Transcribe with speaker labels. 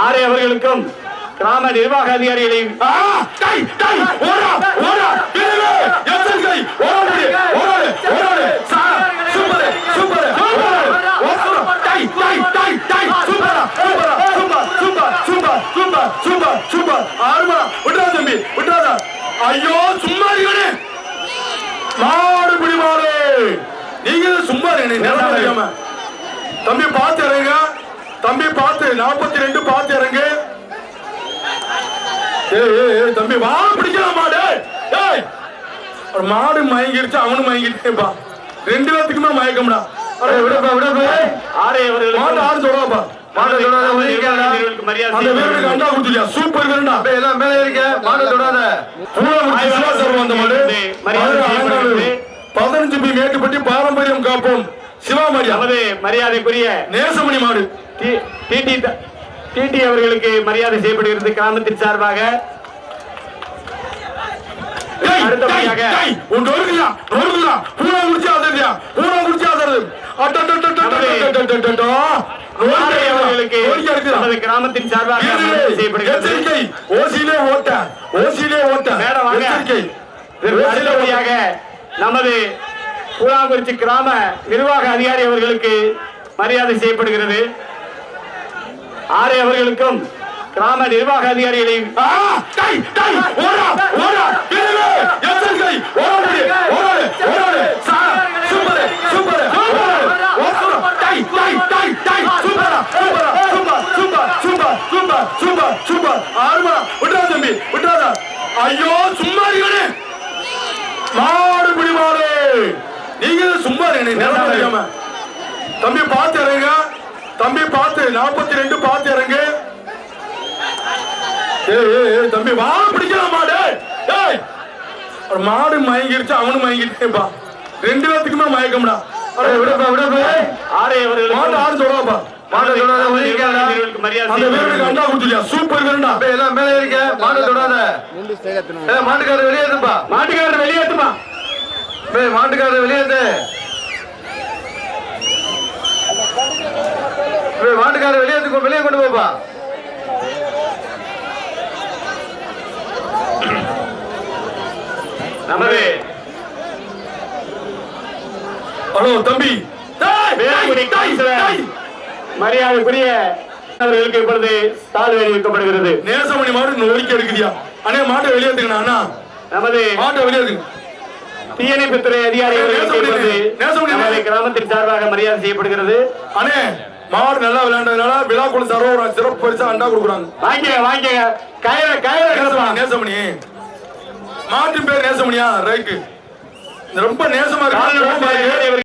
Speaker 1: ஆரே அவர்களுக்கும் கிராம நிர்வாக அதிகாரிகளையும்
Speaker 2: ஐயோ சும்மா மாடு பிடி மாடு நீங்க சும்மா தம்பி. பாத்துறீங்க தம்பி பார்த்து நாற்பத்தி ரெண்டு பார்த்து இறங்கு. தம்பி வா பிடிக்கலாம் மாடு. ஒரு மாடு மயங்கிருச்சு அவனும் மயங்கிருச்சுப்பா ரெண்டு பேத்துக்குமே மயக்கம்டா. விடப்பா விடப்பா
Speaker 1: ஆரே
Speaker 2: அவர்கள்
Speaker 1: மாடு
Speaker 2: ஆறு சொல்றாப்பா
Speaker 3: மாடு தொடாத
Speaker 2: சூப்பர்
Speaker 3: வீரண்டா எல்லாம் மேல இருக்க மாடு தொடாத.
Speaker 2: அந்த மாடு. பதினஞ்சு மேட்டுப்பட்டி பாரம்பரியம் காப்போம். சிவா
Speaker 1: மரியாதை மரியாதைக்குரிய
Speaker 2: நேசமணி மாடு.
Speaker 1: டிடி அவர்களுக்கு மரியாதை செய்யப்படுகிறது கிராமத்தின் சார்பாக. அடுத்தபடியாக கிராமத்தின் சார்பாக நமது கூழாங்குறிச்சி கிராம நிர்வாக அதிகாரி அவர்களுக்கு மரியாதை செய்யப்படுகிறது. ஆரே அவர்களுக்கும் கிராம நிர்வாக
Speaker 2: அதிகாரிகளை ஐயோ சும்மா மாடு பிடி மாடு நீங்க சும்மா தம்பி பாத்துறீங்க தம்பி பா பத்து நாற்பத்தி ரெண்டு பார்த்து இறங்கு. தம்பி வாழ பிடிக்கலாம் மாடு மாடு மயங்கிருச்சு அவனும் மயங்கிருச்சுப்பா ரெண்டு பேத்துக்குமே மயக்கம்டா.
Speaker 3: மாட்டுக்காரர் வெளியேத்துப்பா.
Speaker 1: மாட்டுக்காரர்
Speaker 3: வெளியேத்துப்பா. வாண்டுக்கார வெளியே வெளியே கொண்டு போப்பா.
Speaker 1: நமது
Speaker 2: ஹலோ தம்பி.
Speaker 1: மரியாதைக்குரிய அவர்களுக்கு இப்பொழுது தாழ் வெளியிடப்படுகிறது
Speaker 2: நேசமணி மாடு நொறுக்கி எடுக்குதியா? அண்ணே மாட்டை வெளியேற்றுக்கண்ணா
Speaker 1: நமது
Speaker 2: மாட்டை வெளியேற்றுங்க
Speaker 1: தீயணைப்புத்துறை அதிகாரிகள் கிராமத்தின் சார்பாக மரியாதை செய்யப்படுகிறது.
Speaker 2: அண்ணே மாடு நல்லா விளையாண்டதுனால விழாக்குழு சார்பா ஒரு சிறப்பு பரிசா அண்டா கொடுக்குறாங்க.
Speaker 1: வாங்கிக்க வாங்கிக்க கயிற கயிற
Speaker 2: நேசமணி நேசமணி. மாட்டின் பேர் நேசமணியா? ரைட்டு. ரொம்ப நேசமா இருக்கு.